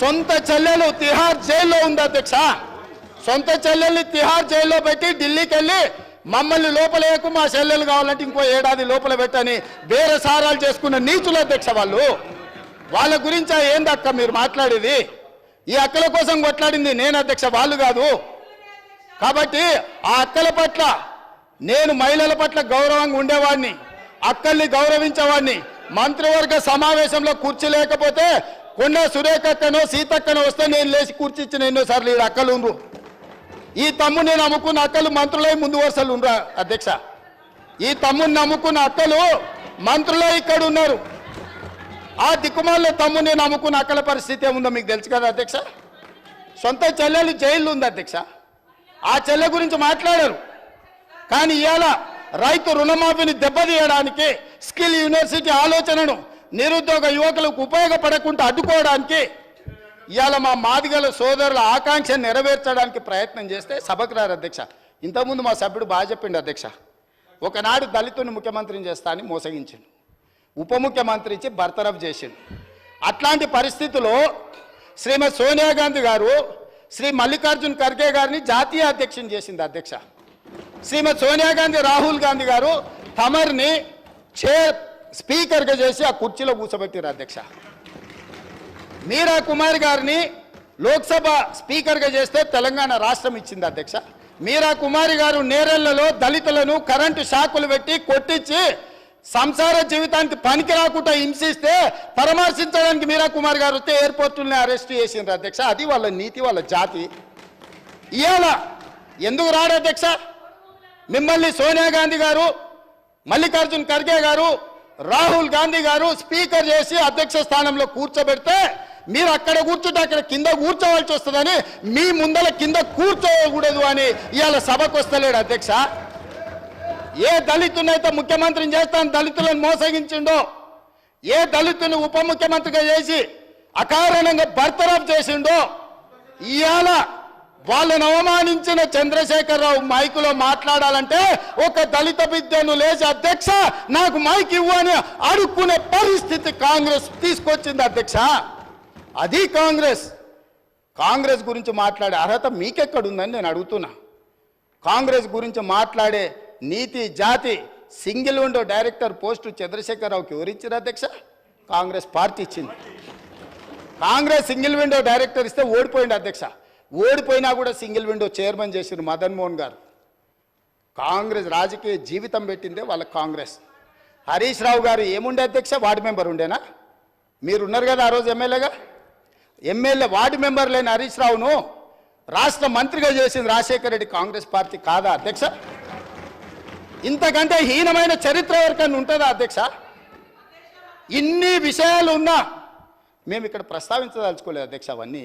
సొంత చెల్లెలు తిహార్ జైల్లో ఉంది అధ్యక్ష. సొంత చెల్లెల్ని తిహార్ జైల్లో పెట్టి ఢిల్లీకి వెళ్ళి మమ్మల్ని లోపలేకు మా చెల్లెలు కావాలంటే ఇంకో ఏడాది లోపల పెట్టని వేరే సారాలు చేసుకున్న నీచులు అధ్యక్ష వాళ్ళు. వాళ్ళ గురించి ఏందక్క మీరు మాట్లాడేది? ఈ అక్కల కోసం కొట్లాడింది నేను అధ్యక్ష వాళ్ళు కాదు. కాబట్టి ఆ అక్కల పట్ల నేను మహిళల పట్ల గౌరవంగా ఉండేవాడిని అక్కల్ని గౌరవించేవాడిని. మంత్రివర్గ సమావేశంలో కూర్చోలేకపోతే కొండ సురేఖక్కనో సీతక్కనో వస్తే నేను లేచి కూర్చిచ్చిన ఎన్నోసార్లు ఈ అక్కలు ఉండ్రు. ఈ తమ్ముని నమ్ముకున్న అక్కలు మంత్రులై ముందు వరుసలు ఉండరా అధ్యక్ష. ఈ తమ్ముని నమ్ముకున్న అక్కలు మంత్రులే ఇక్కడ ఉన్నారు. ఆ దిక్కుమాల్లో తమ్ముని నమ్ముకున్న అక్కల పరిస్థితి ఏముందో మీకు తెలుసు కదా అధ్యక్ష? సొంత చెల్లెలు జైల్లో ఉంది అధ్యక్ష. ఆ చెల్లె గురించి మాట్లాడారు. కానీ ఇవాళ రైతు రుణమాఫీని దెబ్బతీయడానికి స్కిల్ యూనివర్సిటీ ఆలోచనను నిరుద్యోగ యువకులకు ఉపయోగపడకుండా అడ్డుకోవడానికి ఇవాళ మా మాదిగల సోదరుల ఆకాంక్ష నెరవేర్చడానికి ప్రయత్నం చేస్తే సభకు రారు అధ్యక్ష. ఇంతకుముందు మా సభ్యుడు బాగా చెప్పిండు అధ్యక్ష. ఒకనాడు దళితుని ముఖ్యమంత్రిని చేస్తా అని మోసగించిండు. ఉప ముఖ్యమంత్రి ఇచ్చి బర్తరఫ్ చేసిండు. అట్లాంటి పరిస్థితుల్లో శ్రీమతి సోనియా గాంధీ గారు శ్రీ మల్లికార్జున్ ఖర్గే గారిని జాతీయ అధ్యక్షుని చేసింది అధ్యక్ష. శ్రీమతి సోనియా గాంధీ రాహుల్ గాంధీ గారు తమరిని చే స్పీకర్గా చేసి ఆ కుర్చీలో కూర్చోబెట్టారు అధ్యక్ష. మీరా కుమార్ గారిని లోక్సభ స్పీకర్గా చేస్తే తెలంగాణ రాష్ట్రం ఇచ్చింది అధ్యక్ష. మీరా కుమారి గారు నేరెళ్ళలో దళితులను కరెంటు షాకులు పెట్టి కొట్టించి సంసార జీవితానికి పనికి రాకుండా హింసిస్తే పరామర్శించడానికి మీరా కుమార్ గారు వస్తే ఎయిర్పోర్టుల్ని అరెస్ట్ చేసిండ్రు అధ్యక్ష. అది వాళ్ళ నీతి వాళ్ళ జాతి. ఇవాళ ఎందుకు రాడు అధ్యక్ష? మిమ్మల్ని సోనియా గాంధీ గారు మల్లికార్జున్ ఖర్గే గారు రాహుల్ గాంధీ గారు స్పీకర్ చేసి అధ్యక్ష స్థానంలో కూర్చోబెడితే మీరు అక్కడ కూర్చుంటే అక్కడ కింద కూర్చోవలసి వస్తుందని మీ ముందల కింద కూర్చోకూడదు అని ఇవాళ సభకు వస్తలేడు అధ్యక్ష. ఏ దళితునైతే ముఖ్యమంత్రిని చేస్తాను దళితులను మోసగించిండో ఏ దళితుని ఉప ముఖ్యమంత్రిగా చేసి అకారణంగా బర్తరఫ్ చేసిండో ఇవాళ వాళ్ళని అవమానించిన చంద్రశేఖరరావు మైకులో మాట్లాడాలంటే ఒక దళిత బిడ్డను లేచి అధ్యక్ష నాకు మైక్ ఇవ్వు అని అడుక్కునే పరిస్థితి కాంగ్రెస్ తీసుకొచ్చింది అధ్యక్ష. అది కాంగ్రెస్. కాంగ్రెస్ గురించి మాట్లాడే అర్హత మీకెక్కడుందని నేను అడుగుతున్నా. కాంగ్రెస్ గురించి మాట్లాడే నీతి జాతి సింగిల్ విండో డైరెక్టర్ పోస్టు చంద్రశేఖరరావుకి ఎవరిచ్చారు అధ్యక్ష? కాంగ్రెస్ పార్టీ ఇచ్చింది. కాంగ్రెస్ సింగిల్ విండో డైరెక్టర్ ఇస్తే ఓడిపోయింది అధ్యక్ష. ఓడిపోయినా కూడా సింగిల్ విండో చైర్మన్ చేసిన మదన్ మోహన్ గారు. కాంగ్రెస్ రాజకీయ జీవితం పెట్టిందే వాళ్ళ కాంగ్రెస్. హరీష్ రావు గారు ఏముండే అధ్యక్ష? వార్డు మెంబర్ ఉండేనా? మీరు ఉన్నారు కదా ఆ రోజు ఎమ్మెల్యేగా? ఎమ్మెల్యే వార్డు మెంబర్ లేని హరీష్ రావును రాష్ట్ర మంత్రిగా చేసింది రాజశేఖర రెడ్డి కాంగ్రెస్ పార్టీ కాదా అధ్యక్ష? ఇంతకంటే హీనమైన చరిత్ర ఎవరికైనా ఉంటుందా అధ్యక్ష? ఇన్ని విషయాలు ఉన్నా మేము ఇక్కడ ప్రస్తావించదలుచుకోలేదు అధ్యక్ష అవన్నీ.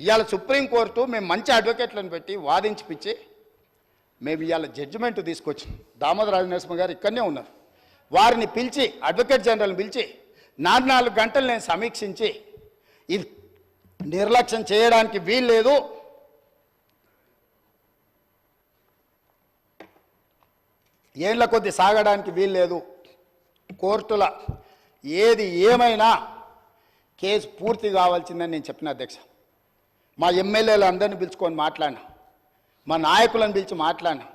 ఇవాళ సుప్రీంకోర్టు మేము మంచి అడ్వకేట్లను పెట్టి వాదించిపించి మేము ఇవాళ జడ్జిమెంట్ తీసుకొచ్చి దామోదర నరసింహ గారు ఇక్కడనే ఉన్నారు. వారిని పిలిచి అడ్వకేట్ జనరల్ని పిలిచి నాలుగు నాలుగు గంటలు నేను సమీక్షించి ఇది నిర్లక్ష్యం చేయడానికి వీల్లేదు. ఏళ్ళ కొద్ది సాగడానికి వీల్లేదు. కోర్టుల ఏది ఏమైనా కేసు పూర్తి కావాల్సిందని నేను చెప్పిన అధ్యక్ష. మా ఎమ్మెల్యేలు అందరిని పిలుచుకొని మాట్లాడినా. మా నాయకులను పిలిచి మాట్లాడినా.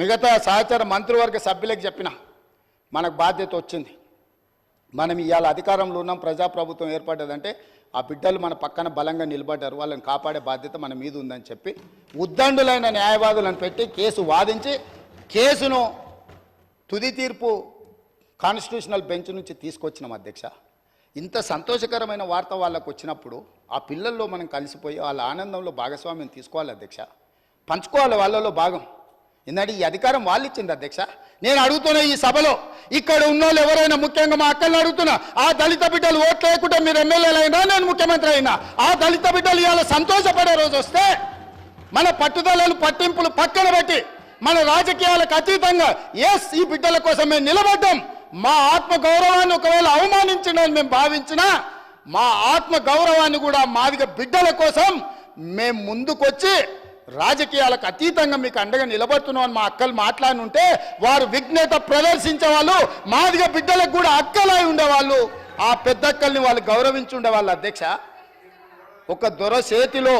మిగతా సహచర మంత్రివర్గ సభ్యులకు చెప్పిన. మనకు బాధ్యత వచ్చింది. మనం ఇవాళ అధికారంలో ఉన్నాం ప్రజాప్రభుత్వం ఏర్పడ్డదంటే ఆ బిడ్డలు మన పక్కన బలంగా నిలబడ్డారు. వాళ్ళని కాపాడే బాధ్యత మన మీద ఉందని చెప్పి ఉద్దండులైన న్యాయవాదులను పెట్టి కేసు వాదించి కేసును తుది తీర్పు కాన్స్టిట్యూషనల్ బెంచ్ నుంచి తీసుకొచ్చినాం అధ్యక్ష. ఇంత సంతోషకరమైన వార్త వాళ్ళకు వచ్చినప్పుడు ఆ పిల్లల్లో మనం కలిసిపోయి వాళ్ళ ఆనందంలో భాగస్వామ్యం తీసుకోవాలి అధ్యక్ష. పంచుకోవాలి వాళ్ళలో భాగం. ఎందుకంటే ఈ అధికారం వాళ్ళు ఇచ్చింది అధ్యక్ష. నేను అడుగుతున్న ఈ సభలో ఇక్కడ ఉన్న వాళ్ళు ఎవరైనా ముఖ్యంగా మా అక్కల్ని అడుగుతున్నా ఆ దళిత బిడ్డలు ఓట్లు లేకుండా మీరు ఎమ్మెల్యేలు అయినా నేను ముఖ్యమంత్రి అయినా ఆ దళిత బిడ్డలు ఇవాళ సంతోషపడే రోజు వస్తే మన పట్టుదలలు పట్టింపులు పక్కన పెట్టి మన రాజకీయాలకు అతీతంగా ఎస్ ఈ బిడ్డల కోసం మేము నిలబడ్డాం. మా ఆత్మ గౌరవాన్ని ఒకవేళ అవమానించడం మేము భావించినా మా ఆత్మ గౌరవాన్ని కూడా మాదిగ బిడ్డల కోసం మేము ముందుకొచ్చి రాజకీయాలకు అతీతంగా మీకు అండగా నిలబడుతున్నాం అని మా అక్కలు మాట్లాడి ఉంటే వారు విఘ్నత ప్రదర్శించే వాళ్ళు మాదిగ బిడ్డలకు కూడా అక్కలై ఉండేవాళ్ళు. ఆ పెద్దక్కల్ని వాళ్ళు గౌరవించి ఉండేవాళ్ళు అధ్యక్ష. ఒక దొర చేతిలో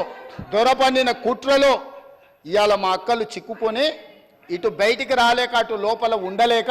దొర పండిన కుట్రలో ఇవాళ మా అక్కలు చిక్కుకొని ఇటు బయటికి రాలేక అటు లోపల ఉండలేక